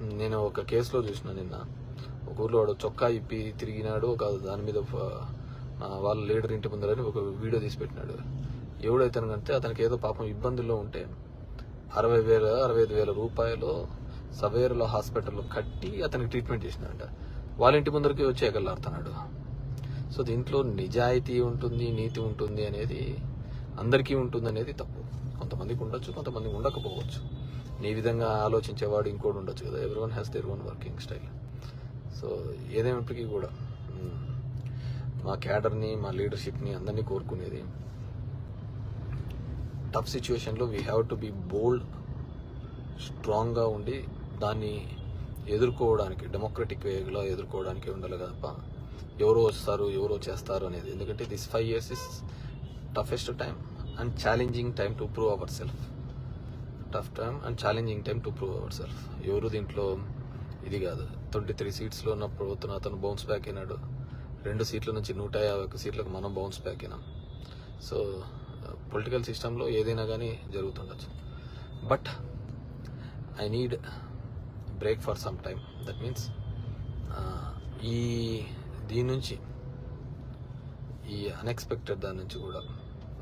నేను ఒక కేసులో చూసిన నిన్న. ఒక ఊర్లో వాడు చొక్కా ఇప్పి తిరిగినాడు ఒక దాని మీద వాళ్ళ లీడర్ ఇంటి ముందరని ఒక వీడియో తీసి పెట్టినాడు. ఎవడైతే కంటే అతనికి ఏదో పాపం ఇబ్బందుల్లో ఉంటే అరవై వేల అరవై ఐదు వేల రూపాయలు సవేరులో హాస్పిటల్లో కట్టి అతనికి ట్రీట్మెంట్ చేసినాడంట. వాళ్ళ ఇంటి ముందరికి వచ్చి ఎగలాడుతున్నాడు సో దీంట్లో నిజాయితీ ఉంటుంది నీతి ఉంటుంది అనేది అందరికీ ఉంటుంది అనేది తప్పు. కొంతమందికి ఉండొచ్చు కొంతమందికి ఉండకపోవచ్చు. నీ విధంగా ఆలోచించేవాడు ఇంకోటి ఉండొచ్చు కదా. Every one has their own working style so ఏదేమైనప్పటికీ కూడా మా క్యాడర్ని మా లీడర్షిప్ని అందరినీ కోరుకునేది టఫ్ సిచ్యువేషన్లో we have to be bold స్ట్రాంగ్గా ఉండి దాన్ని ఎదుర్కోవడానికి డెమోక్రటిక్ వేలో ఎదుర్కోవడానికి ఉండాలి తప్ప ఎవరో వస్తారు ఎవరో చేస్తారు అనేది. ఎందుకంటే this five years is toughest time and challenging time to prove our self tough time and challenging time to prove our self ఎవరు దీంట్లో ఇది కాదు. ట్వంటీ త్రీ సీట్స్లో ఉన్న అతను అతను బౌన్స్ బ్యాక్ అయినాడు. రెండు సీట్ల నుంచి నూట యాభై ఒక్క సీట్లకు మనం బౌన్స్ బ్యాక్ అయినాం. సో పొలిటికల్ సిస్టంలో ఏదైనా కానీ జరుగుతుండొచ్చు. But I need break for some time that means ఈ దీని నుంచి ఈ అన్ఎక్స్పెక్టెడ్ దాని నుంచి కూడా.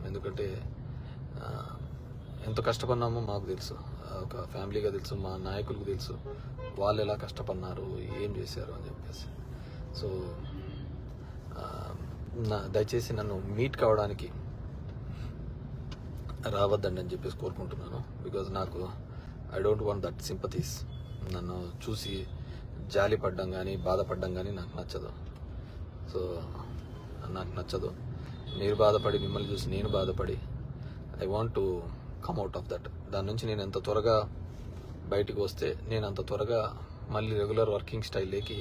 ఎందుకంటే ఎంత కష్టపడినామో మాకు తెలుసు. ఒక ఫ్యామిలీగా తెలుసు మా నాయకులకు తెలుసు. వాళ్ళు ఎలా కష్టపడినారు ఏం చేశారు అని చెప్పేసి. సో నా దయచేసి నన్ను మీట్ కావడానికి రావద్దండి అని చెప్పేసి కోరుకుంటున్నాను. బికాజ్ నాకు I don't want that sympathies నన్ను చూసి జాలి పడ్డం కానీ బాధపడ్డం కానీ నాకు నచ్చదు. సో నాకు నచ్చదు. మీరు బాధపడి మిమ్మల్ని చూసి నేను బాధపడి I want to come out of that దాని నుంచి నేను ఎంత త్వరగా బయటికి వస్తే నేను అంత త్వరగా మళ్ళీ రెగ్యులర్ వర్కింగ్ స్టైల్లోకి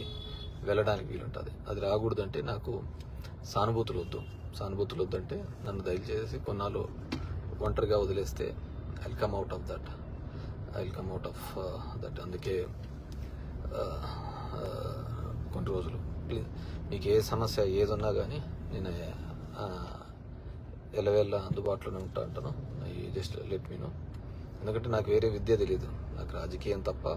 వెళ్ళడానికి వీలుంటుంది. అది రాకూడదంటే నాకు సానుభూతులు వద్దు. సానుభూతులు వద్దంటే నన్ను దయచేసి కొన్నాళ్ళు ఒంటరిగా వదిలేస్తే I come out of that I come out of that అందుకే uh, uh, కొన్ని రోజులు. ప్లీజ్ మీకు ఏ సమస్య ఏదున్నా కానీ నేను ఎలవేళ అందుబాటులోనే ఉంటా అంటాను. జస్ట్ లెట్ మీ నో ఎందుకంటే నాకు వేరే విద్య తెలియదు నాకు రాజకీయం తప్ప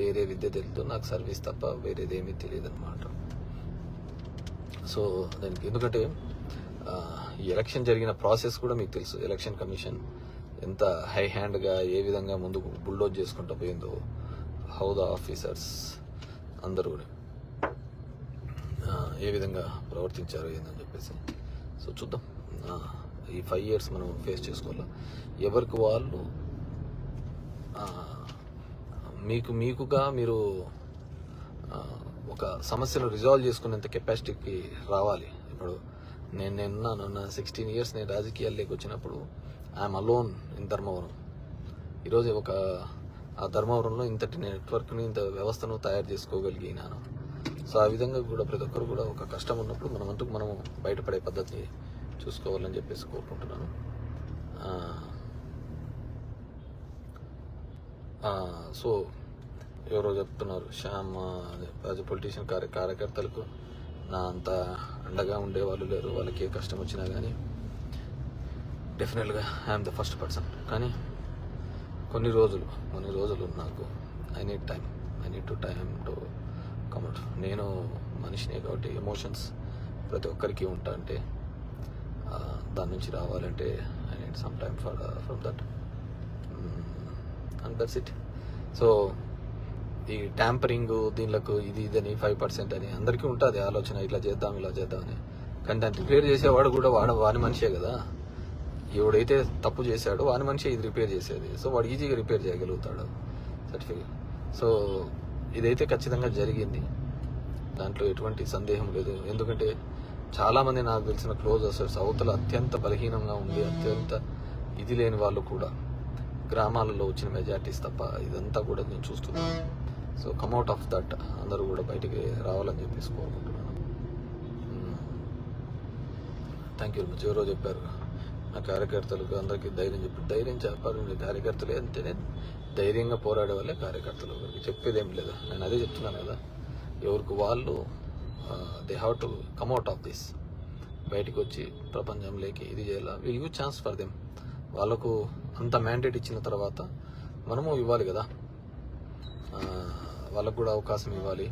వేరే విద్య తెలియదు నాకు సర్వీస్ తప్ప వేరేది ఏమీ తెలియదు అనమాట సో దానికి ఎందుకంటే ఈ ఎలక్షన్ జరిగిన ప్రాసెస్ కూడా మీకు తెలుసు. ఎలక్షన్ కమిషన్ ఎంత హై హ్యాండ్గా ఏ విధంగా ముందుకు బుల్డోజ్ చేసుకుంటూ పోయిందో హౌ ద ఆఫీసర్స్ అందరూ కూడా ఏ విధంగా ప్రవర్తించారు ఏందని చెప్పేసి. సో చూద్దాం. ఈ ఫైవ్ ఇయర్స్ మనం ఫేస్ చేసుకోవాలి? ఎవరికి వాళ్ళు మీకు మీకుగా మీరు ఒక సమస్యను రిజాల్వ్ చేసుకునేంత కెపాసిటీకి రావాలి. ఇప్పుడు నేను నేనున్నాను నా సిక్స్టీన్ ఇయర్స్ నేను రాజకీయాల్లోకి వచ్చినప్పుడు ఐఎమ్ అలోన్ ఇన్ ధర్మవరం ఈరోజు ఒక ఆ ధర్మవరంలో ఇంతటి నెట్వర్క్ని ఇంత వ్యవస్థను తయారు చేసుకోగలిగినాను. సో ఆ విధంగా కూడా ప్రతి ఒక్కరు కూడా ఒక కష్టం ఉన్నప్పుడు మనం అంటూ మనం బయటపడే పద్ధతిని చూసుకోవాలని చెప్పేసి కోరుకుంటున్నాను. సో ఎవరో చెప్తున్నారు శ్యామ్ యాజ్ పొలిటీషియన్ కార్య కార్యకర్తలకు నా అంత అండగా ఉండే వాళ్ళు లేరు వాళ్ళకి ఏ కష్టం వచ్చినా కానీ డెఫినెట్గా ఐఎమ్ ద ఫస్ట్ పర్సన్ కానీ కొన్ని రోజులు కొన్ని రోజులు నాకు I need time I need to time to come out నేను మనిషినే కాబట్టి ఎమోషన్స్ ప్రతి ఒక్కరికి ఉంటా అంటే దాని నుంచి రావాలంటే I need some time for from that and that's it so ఈ ట్యాంపరింగ్ దీనిలకు ఇది ఇదని ఫైవ్ పర్సెంట్ అని అందరికీ ఉంటుంది ఆలోచన ఇట్లా చేద్దాం ఇలా చేద్దాం అని. కానీ దాన్ని రిపేర్ చేసేవాడు కూడా వాడు వాని మనిషే కదా. ఎవడైతే తప్పు చేశాడో వాని మనిషి ఇది రిపేర్ చేసేది. సో వాడు ఈజీగా రిపేర్ చేయగలుగుతాడు. సర్టిఫికేట్ సో ఇదైతే ఖచ్చితంగా జరిగింది. దాంట్లో ఎటువంటి సందేహం లేదు. ఎందుకంటే చాలామంది నాకు తెలిసిన క్లోజ్ అసలు సౌత్లో అత్యంత బలహీనంగా ఉంది అత్యంత ఇది లేని వాళ్ళు కూడా గ్రామాలలో వచ్చిన మెజార్టీస్ తప్ప ఇదంతా కూడా నేను చూస్తున్నాను. సో కమ్అట్ ఆఫ్ దట్ అందరూ కూడా బయటికి రావాలని చెప్పేసి కోరుకుంటున్నాను. థ్యాంక్ యూ మచ్ ఎవరో చెప్పారు. నా కార్యకర్తలకు అందరికీ ధైర్యం చెప్పి ధైర్యం చెప్పారు మీ కార్యకర్తలే ధైర్యంగా పోరాడే వాళ్ళే కార్యకర్తలు. చెప్పేదేం చెప్పేది ఏం లేదు. నేను అదే చెప్తున్నాను కదా. ఎవరికి వాళ్ళు they have to out of this బయటకు వచ్చి ప్రపంచంలోకి ఇది చేయాలి? Will you chance for them వాళ్ళకు అంత మ్యాండేట్ ఇచ్చిన తర్వాత మనము ఇవ్వాలి కదా? వాళ్ళకు కూడా అవకాశం ఇవ్వాలి.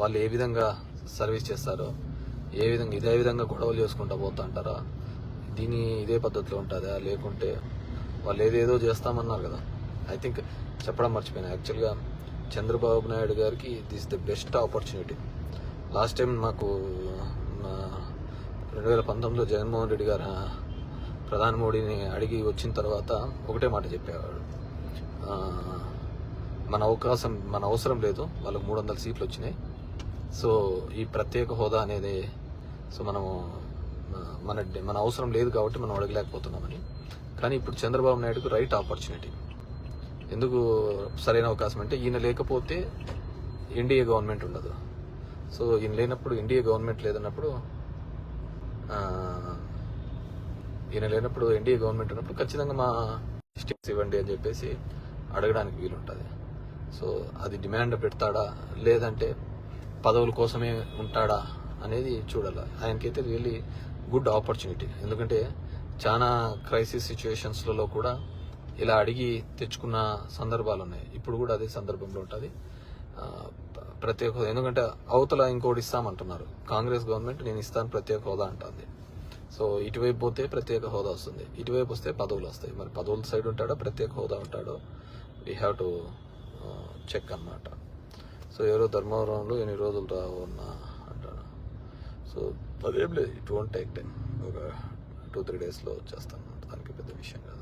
వాళ్ళు ఏ విధంగా సర్వీస్ చేస్తారో ఏ విధంగా ఇదే విధంగా గొడవలు చేసుకుంటా పోతా అంటారా? దీని ఇదే పద్ధతిలో ఉంటుందా? లేకుంటే వాళ్ళు ఏదేదో చేస్తామన్నారు కదా? ఐ థింక్ చెప్పడం మర్చిపోయాను. యాక్చువల్గా చంద్రబాబు నాయుడు గారికి this the best opportunity last time మాకు రెండు వేల పంతొమ్మిదిలో జగన్మోహన్ రెడ్డి గారు ప్రధాని మోడీని అడిగి వచ్చిన తర్వాత ఒకటే మాట చెప్పేవాడు. మన అవకాశం మన అవసరం లేదు వాళ్ళకు మూడు వందల సీట్లు వచ్చినాయి. సో ఈ ప్రత్యేక హోదా అనేది సో మనము మన మన అవసరం లేదు కాబట్టి మనం అడగలేకపోతున్నామని. కానీ ఇప్పుడు చంద్రబాబు నాయుడుకు రైట్ ఆపర్చునిటీ ఎందుకు సరైన అవకాశం అంటే ఈయన లేకపోతే ఎన్డీఏ గవర్నమెంట్ ఉండదు. సో ఈయన లేనప్పుడు ఎన్డీఏ గవర్నమెంట్ లేదన్నప్పుడు ఈయన లేనప్పుడు ఎన్డీఏ గవర్నమెంట్ ఉన్నప్పుడు ఖచ్చితంగా మా స్టేట్స్ ఇవ్వండి అని చెప్పేసి అడగడానికి వీలుంటుంది. సో అది డిమాండ్ పెడతాడా లేదంటే పదవుల కోసమే ఉంటాడా అనేది చూడాలి. ఆయనకైతే రియల్లీ గుడ్ ఆపర్చునిటీ. ఎందుకంటే చాలా క్రైసిస్ సిచ్యువేషన్స్లలో కూడా ఇలా అడిగి తెచ్చుకున్న సందర్భాలు ఉన్నాయి ఇప్పుడు కూడా అదే సందర్భంలో ఉంటుంది. ప్రత్యేక హోదా. ఎందుకంటే అవతల ఇంకోటి ఇస్తామంటున్నారు. కాంగ్రెస్ గవర్నమెంట్ నేను ఇస్తాను ప్రత్యేక హోదా అంటుంది. సో ఇటువైపు పోతే ప్రత్యేక హోదా వస్తుంది. ఇటువైపు వస్తే పదవులు వస్తాయి. మరి పదవుల సైడ్ ఉంటాడో ప్రత్యేక హోదా ఉంటాడో? వీ హ్యావ్ టు చెక్ అన్నమాట. సో ఎవరో ధర్మవరంలో ఎన్ని రోజులు రావు అన్నా అంటాడు. సో అదేం లేదు. ఇట్ వోంట్ టేక్ టైం ఒక టూ త్రీ డేస్లో వచ్చేస్తాను. దానికి పెద్ద విషయం కాదు.